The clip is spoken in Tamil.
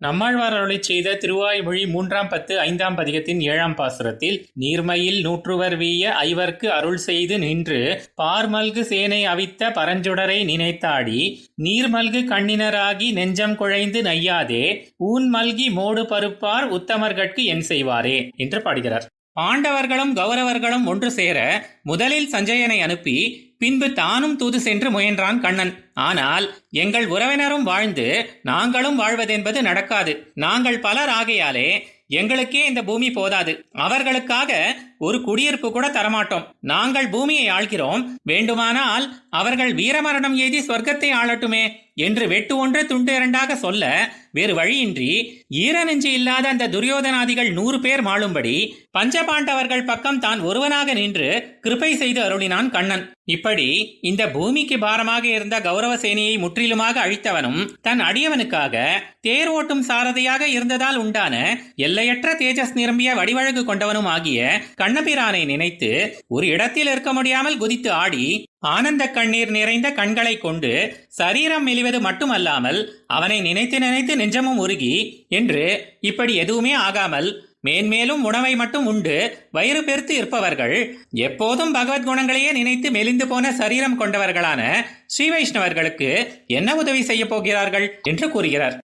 நம்மாழ்வார் அருளை செய்த திருவாய்மொழி மூன்றாம் பத்து ஐந்தாம் பதிகத்தின் ஏழாம் பாசுரத்தில் நீர்மையில் நூற்றுவர் வீய ஐவர்க்கு அருள் செய்து நின்று பார்மல்கு சேனை அவித்த பரஞ்சுடரை நினைத்தாடி நீர்மல்கு கண்ணினராகி நெஞ்சம் குழைந்து நையாதே ஊன் மல்கி மோடு பருப்பார் உத்தமர்கட்கு என் செய்வாரே என்று பாடுகிறார். பாண்டவர்களும் கௌரவர்களும் ஒன்று சேர முதலில் சஞ்சயனை அனுப்பி பின்பு தானும் தூது சென்று முயன்றான் கண்ணன். ஆனால் எங்கள் உறவினரும் வாழ்ந்து நாங்களும் வாழ்வதென்பது நடக்காது. நாங்கள் பலர் ஆகையாலே எங்களுக்கே இந்த பூமி போதாது. அவர்களுக்காக ஒரு குடியிருப்பு கூட தரமாட்டோம். நாங்கள் பூமியை ஆள்கிறோம். வேண்டுமானால் அவர்கள் வீரமரணம் எய்தி சொர்க்கத்தை ஆளட்டுமே என்று வெட்டு ஒன்று துண்டு இரண்டாக சொல்ல வேறு வழியின்றி ஈரநெஞ்சு இல்லாத அந்த துரியோதனாதிகள் நூறு பேர் மாளும்படி பஞ்சபாண்டவர்கள் பக்கம் தான் ஒருவனாக நின்று கிருபை செய்து அருளினான் கண்ணன். இப்படி இந்த பூமிக்கு பாரமாக இருந்த கௌரவ சேனையை முற்றிலுமாக அழித்தவனும் தன் அடியவனுக்காக தேர் ஓட்டும் சாரதியாக இருந்ததால் உண்டான எல்லையற்ற தேஜஸ் நிரம்பிய வடிவழகு கொண்டவனும் ஆகிய கண்ணபிரானை நினைத்து ஒரு இடத்தில் இருக்க முடியாமல் குதித்து ஆடி ஆனந்த கண்ணீர் நிறைந்த கண்களை கொண்டு சரீரம் மெலிவது மட்டுமல்லாமல் அவனை நினைத்து நினைத்து நெஞ்சமும் உருகி என்று இப்படி எதுவுமே ஆகாமல் மேன்மேலும் உணவை மட்டும் உண்டு வயிறு பெருத்து இருப்பவர்கள் எப்போதும் பகவத் குணங்களையே நினைத்து மெலிந்து போன சரீரம் கொண்டவர்களான ஸ்ரீ வைஷ்ணவர்களுக்கு என்ன உதவி செய்ய போகிறார்கள் என்று கூறுகிறார்.